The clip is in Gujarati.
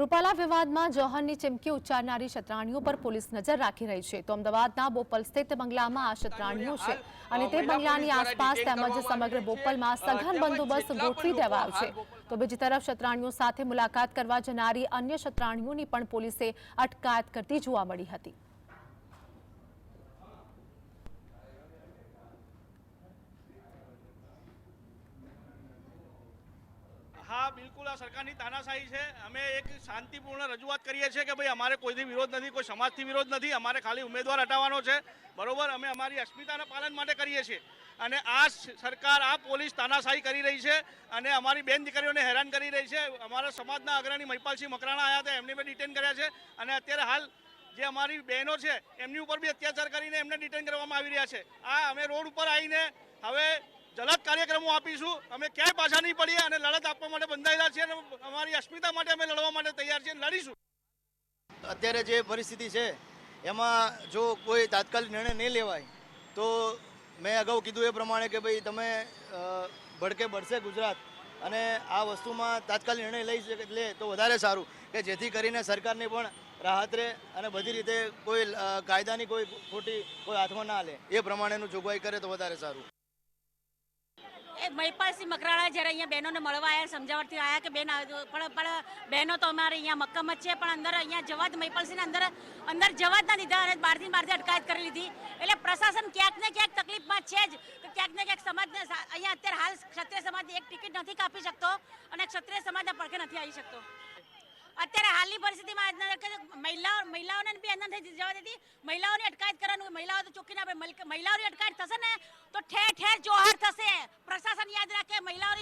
રૂપાલા વિવાદમાં જૌહરની ચીમકી ઉચ્ચારનારી શતરાણીઓ પર પોલીસ નજર રાખી રહી છે. તો અમદાવાદના બોપલ સ્થિત બંગલામાં આ શતરાણીઓ છે અને તે બંગલાની આસપાસ તેમજ સમગ્ર બોપલમાં સઘન બંદોબસ્ત ગોઠવી દેવાયો છે. તો બીજી તરફ શતરાણીઓ સાથે મુલાકાત કરવા જનારી અન્ય શતરાણીઓની પણ પોલીસે અટકાયત કરતી જોવા મળી હતી. હા, બિલકુલ, આ સરકારની તાનાશાહી છે. અમે એક શાંતિપૂર્ણ રજૂઆત કરીએ છીએ કે ભાઈ અમારે કોઈથી વિરોધ નથી, કોઈ સમાજથી વિરોધ નથી, અમારે ખાલી ઉમેદવાર હટાવવાનો છે. બરોબર, અમે અમારી અસ્મિતાના પાલન માટે કરીએ છીએ. અને આ સરકાર, આ પોલીસ તાનાશાહી કરી રહી છે અને અમારી બેન દીકરીઓને હેરાન કરી રહી છે. અમારા સમાજના અગ્રણી મહિપાલસિંહ મકરાણા આવ્યા હતા, એમને બી ડિટેન કર્યા છે. અને અત્યારે હાલ જે અમારી બહેનો છે, એમની ઉપર બી અત્યાચાર કરીને એમને ડિટેન કરવામાં આવી રહ્યા છે. આ અમે રોડ ઉપર આવીને હવે જલદ કાર્યક્રમો આપીશું. અમે ક્યાંય પાછા નહીં પડીએ અને લડત આપવા માટે બંધાયેલા છીએ અને અમારી અસ્મિતા માટે અમે લડવા માટે તૈયાર છીએ લડીશું. અત્યારે જે પરિસ્થિતિ છે, એમાં જો કોઈ તાત્કાલિક નિર્ણય નહીં લેવાય, તો મેં અગાઉ કીધું એ પ્રમાણે કે ભાઈ તમે ભડકે ભરશે ગુજરાત અને આ વસ્તુમાં તાત્કાલિક નિર્ણય લઈ લે તો વધારે સારું કે જેથી કરીને સરકારને પણ રાહત રહે અને બધી રીતે કોઈ કાયદાની કોઈ ખોટી કોઈ હાથમાં ના લે. એ પ્રમાણેનું જોગવાઈ કરે તો વધારે સારું. એ મહિપાલસિંહ મકરાણા જ્યારે અહીંયા બહેનોને મળવા આવ્યા સમજાવટથી આવ્યા કે બેન પણ પણ બહેનો તો અમારે અહીંયા મક્કમ જ છે, પણ અંદર અહીંયા જવા જ મહિપાલસિંહને અંદર અંદર જવા જ ના દીધા અને બહારથી બહારથી અટકાયત કરી લીધી. એટલે પ્રશાસન ક્યાંક ને ક્યાંક તકલીફમાં છે જ. તો ક્યાંક ને ક્યાંક સમાજને અહીંયા અત્યારે હાલ ક્ષત્રિય સમાજની એક ટિકિટ નથી કાપી શકતો અને ક્ષત્રિય સમાજના પડખે નથી આવી શકતો. અત્યારે હાલની પરિસ્થિતિમાં મહિલાઓ, મહિલાઓને બી અંદર જવા દેતી મહિલાઓની અટકાયત કરવાનું, મહિલાઓ તો ચોખ્ખી ના. મહિલાઓની અટકાયત થશે ને? તો ઠેર ઠેર જોહર થશે. પ્રશાસન યાદ રાખે મહિલાઓની